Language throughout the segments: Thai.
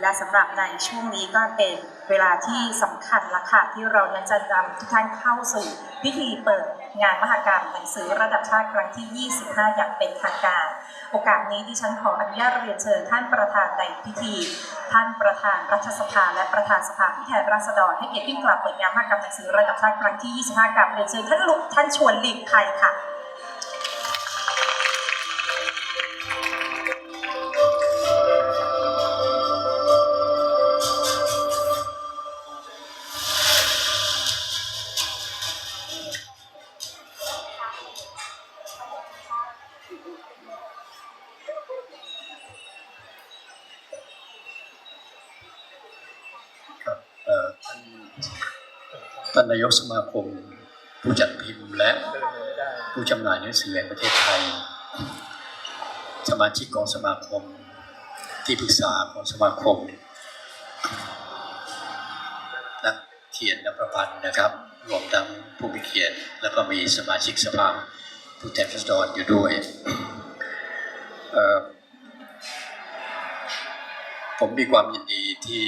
และสำหรับในช่วงนี้ก็เป็นเวลาที่สำคัญละค่ะที่เรานั้นจะนำทุกท่านเข้าสู่พิธีเปิดงานมหกรรมหนังสือระดับชาติครั้งที่ 25 อย่างเป็นทางการ โอกาสนี้ดิฉันขออนุญาตเรียนเชิญท่านประธานในพิธี ท่านประธานรัฐสภา และประธานสภาผู้แทนราษฎรให้เกียรติขึ้นกล่าวเปิดงานมหกรรมหนังสือระดับชาติครั้งที่ 25กับเรียนเชิญท่านลุกท่านชวนหลีกภัยค่ะ ท่านนายกสมาคม ผู้จัดพิมพ์และผู้จำหน่ายหนังสือแห่งประเทศไทย สมาชิกของสมาคม ที่ปรึกษาของสมาคม นักเขียนนักประพันธ์นะครับ รวมทั้งผู้มีเขียน แล้วก็มีสมาชิกสภาผู้แทนราษฎรอยู่ด้วย ผมมีความยินดีที่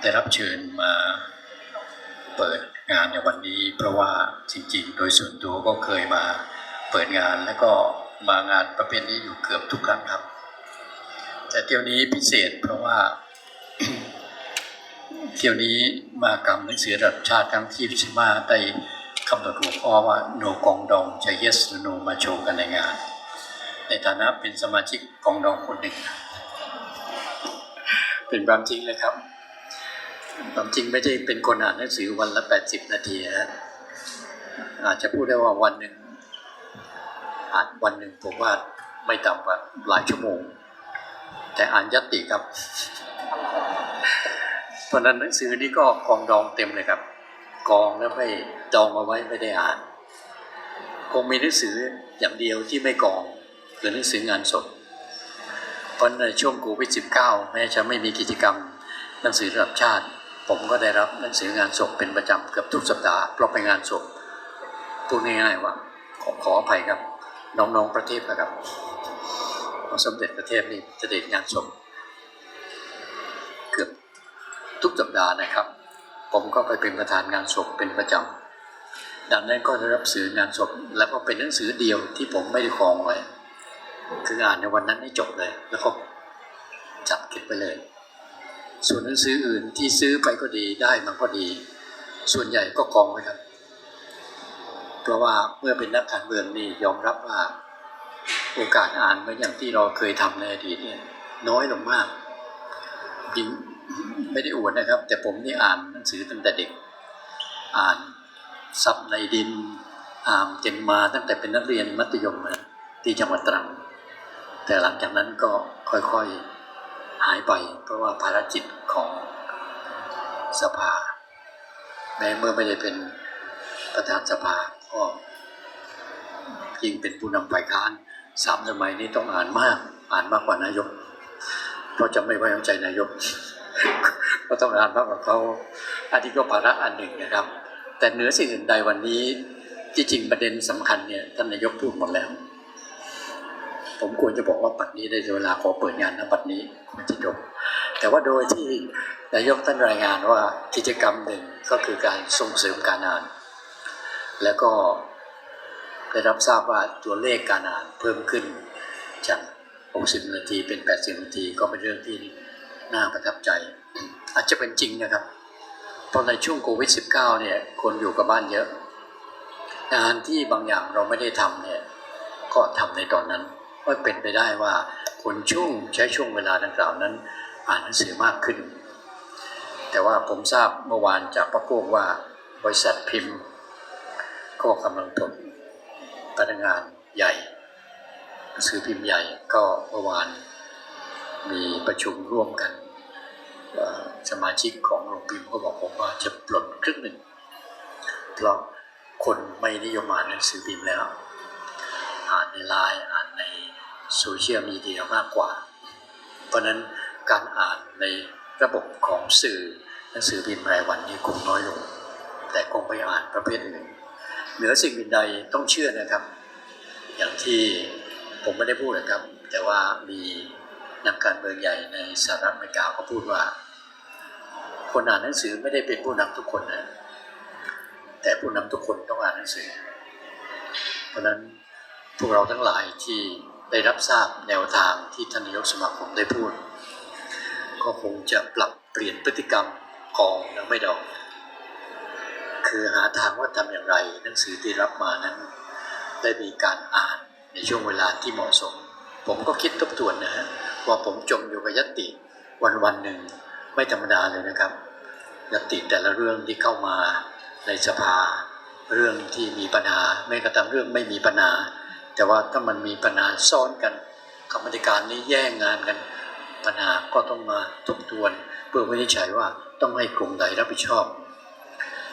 ได้รับเชิญมา เปิดงานในวันนี้ เพราะว่าจริงๆ โดยส่วนตัวก็เคยมาเปิดงานแล้วก็มางานประเภทนี้อยู่เกือบทุกครั้งครับ แต่เที่ยวนี้พิเศษเพราะว่า เที่ยวนี้มากรรมหนังสือระดับชาติครั้งที่สิบห้าได้กำหนดหัวข้อว่า no กองดองจะ yes หรือ no มาโชว์กันในงาน ในฐานะเป็นสมาชิกกองดองคนหนึ่ง เป็นความจริงเลยครับ ความจริงไม่ได้เป็นคนอ่านหนังสือวันละ80นาทีนะอาจจะพูดได้ว่าวันหนึ่งอ่านวันหนึ่งผมว่าไม่ต่ำกว่าหลายชั่วโมง แต่อ่านยัตติครับเพราะนั้นหนังสือนี้ก็กองดองเต็มเลยครับ กองแล้วไม่ดองเอาไว้ไม่ได้อ่าน คงมีหนังสืออย่างเดียวที่ไม่กองคือหนังสืองานศพเพราะในช่วงโควิด -19 แม้จะไม่มีกิจกรรมหนังสือระดับชาติ ผมก็ได้รับหนังสืองานศพเป็นประจำเกือบทุกสัปดาห์เพราะไปงานศพพูดง่ายๆว่าขอขออภัยครับ น้องๆประเทศนะครับพระสมเด็จประเทศนี่จะเด็ดงานศพเกือบทุกสัปดาห์นะครับ ผมก็ไปเป็นประธานงานศพเป็นประจำดังนั้นก็ได้รับสื่องานศพแล้วก็เป็นหนังสือเดียวที่ผมไม่ได้ครองไว้ คืออ่านในวันนั้นให้จบเลยแล้วก็จัดเก็บไปเลย ส่วนหนังสืออื่นที่ซื้อไปก็ดีได้มาก็ดี ส่วนใหญ่ก็กองไว้ครับ เพราะว่าเมื่อเป็นนักการเมืองนี่ยอมรับว่า โอกาสอ่านเหมือนอย่างที่เราเคยทำในอดีตเนี่ยน้อยลงมากจริงไม่ได้อวดนะครับ แต่ผมนี่อ่านหนังสือตั้งแต่เด็ก อ่านซับในดินอ่านเจนมาตั้งแต่เป็นนักเรียนมัธยมนะที่จังหวัดตรัง แต่หลังจากนั้นก็ค่อยๆ หายไป เพราะว่าภารกิจของสภาแม้เมื่อไม่ได้เป็นประธานสภาก็ยิ่งเป็นผู้นำฝ่ายค้านสามสมัยนี้ต้องอ่านมาก อ่านมากกว่านายก เพราะจะไม่ไว้วางใจนายก ก็ต้องอ่านมากกว่าเขาอันนี้ก็ภาระอันหนึ่งนะครับ แต่เหนือสิ่งอื่นใดวันนี้ที่จริงประเด็นสำคัญเนี่ยท่านนายกพูดหมดแล้ว ผมควรจะบอกว่าปัดนี้ได้เวลาขอเปิดงานนะปัดนี้ควรจะจบแต่ว่าโดยที่นายกท่านรายงานว่ากิจกรรมหนึ่งก็คือการส่งเสริมการอ่าน แล้วก็ได้รับทราบว่าตัวเลขการอ่านเพิ่มขึ้นจาก 60 นาทีเป็น 80 นาทีก็เป็นเรื่องที่น่าประทับใจ อาจจะเป็นจริงนะครับ เพราะในช่วงโควิด -19 เนี่ยคนอยู่กับบ้านเยอะ งานที่บางอย่างเราไม่ได้ทำเนี่ยก็ทำในตอนนั้น ก็เป็นไปได้ว่าคนช่วงใช้ช่วงเวลาดังกล่าวนั้น อ่านหนังสือมากขึ้น แต่ว่าผมทราบเมื่อวานจากพระโกว่าบริษัทพิมพ์ ก็กำลังถดพนักงานใหญ่หนังสือพิมพ์ใหญ่ก็เมื่อวานมีประชุมร่วมกันสมาชิกของโรงพิมพ์ก็บอกผมว่าจะปลดครึ่งหนึ่งเพราะคนไม่นิยมอ่านหนังสือพิมพ์แล้ว อ่านในไลน์อ่านในโซเชียลมีเดียมากกว่า เพราะนั้นการอ่านในระบบของสื่อหนังสือพิมพ์รายวันนี้คงน้อยลง แต่คงไปอ่านประเภทอื่นเหนือสิ่งอื่นใดต้องเชื่อนะครับ อย่างที่ผมไม่ได้พูดนะครับ แต่ว่ามีนักการเมืองใหญ่ในสหรัฐอเมริกาก็พูดว่า คนอ่านหนังสือไม่ได้เป็นผู้นำทุกคนนะแต่ผู้นำทุกคนต้องอ่านหนังสือ เพราะนั้น วกเราทั้งหลายที่ได้รับทราบแนวทางที่ท่านนายกสมาคมได้พูด ก็คงจะปรับเปลี่ยนพฤติกรรมของนักไม่ดอง คือหาทางว่าทำอย่างไร หนังสือที่รับมานั้น ได้มีการอ่านในช่วงเวลาที่เหมาะสม ผมก็คิดทบทวนนะฮะว่าผมจมอยู่กับยติวันวันหนึ่งไม่ธรรมดาเลยนะครับยติแต่ละเรื่องที่เข้ามาในสภา เรื่องที่มีปัญหาแม้กระทั่งเรื่องไม่มีปัญหา แต่ว่าถ้ามันมีปัญหาซ้อนกันกรรมธิการนี้แย่งงานกัน ปัญหาก็ต้องมาทบทวน เพื่อวินิจฉัยว่าต้องให้กลุ่มใดรับผิดชอบ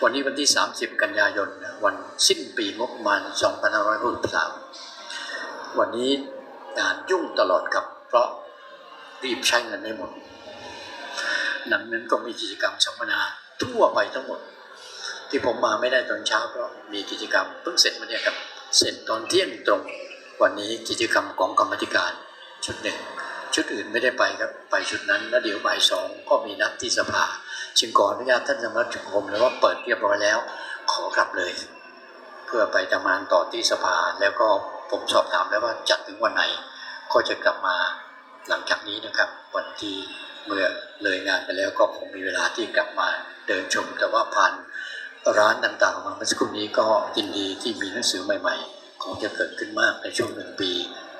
วันนี้วันที่ 30 กันยายนวันสิ้นปีงบประมาณ2563วันนี้งานยุ่งตลอดครับ เพราะรีบใช้เงินให้หมดหนังนั้นก็มีกิจกรรมสัมมนาทั่วไปทั้งหมด ที่ผมมาไม่ได้ตอนเช้าเพราะมีกิจกรรมเพิ่งเสร็จมาเนี่ยครับ เสร็จตอนเที่ยงตรง วันนี้กิจกรรมของกรรมธิการชุดหนึ่ง ชุดอื่นไม่ได้ไปครับไปชุดนั้น แล้วเดี๋ยวบ่ายสองก็มีนัดที่สภาจึงขออนุญาตท่านสมาชิกผมเลยว่าเปิดเรียบร้อยแล้ว ขอกลับเลย เพื่อไปทำงานต่อที่สภาแล้วก็ผมสอบถามแล้วว่าจัดถึงวันไหน ก็จะกลับมาหลังจากนี้นะครับ วันที่เมื่อเลยงานไปแล้วก็คงมีเวลาที่กลับมาเดินชมแต่ว่าผ่าน ร้านต่างๆมาเมื่อสักครู่นี้ก็ยินดีที่มีหนังสือใหม่ๆคงจะเกิดขึ้นมากในช่วงหนึ่งปี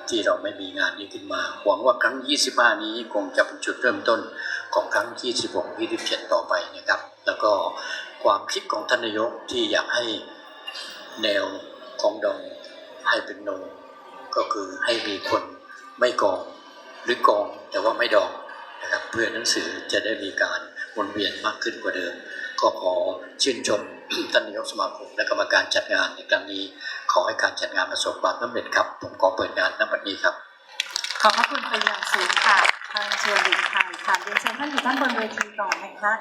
ที่เราไม่มีงานนี้ขึ้นมา หวังว่าครั้ง 25 นี้คงจะเป็นจุดเริ่มต้นของครั้ง 26 27 ต่อไปนะครับ แล้วก็ความคิดของท่านนายกที่อยากให้แนวของดองให้เป็นโนก็คือให้มีคนไม่กองหรือกองแต่ว่าไม่ดองนะครับเพื่อหนังสือจะได้มีการวนเวียนมากขึ้นกว่าเดิม ก็ขอชื่นชม ท่านนายกสมาคมและกรรมการจัดงานในครั้งนี้ ขอให้การจัดงานประสบความสำเร็จครับ ผมขอเปิดงานณบัดนี้ครับ ขอบพระคุณเป็นอย่างสูงค่ะทางชวนดินไทยค่ะเรียนเชิญท่านอยู่ด้านบนเวทีก่อนนะคะ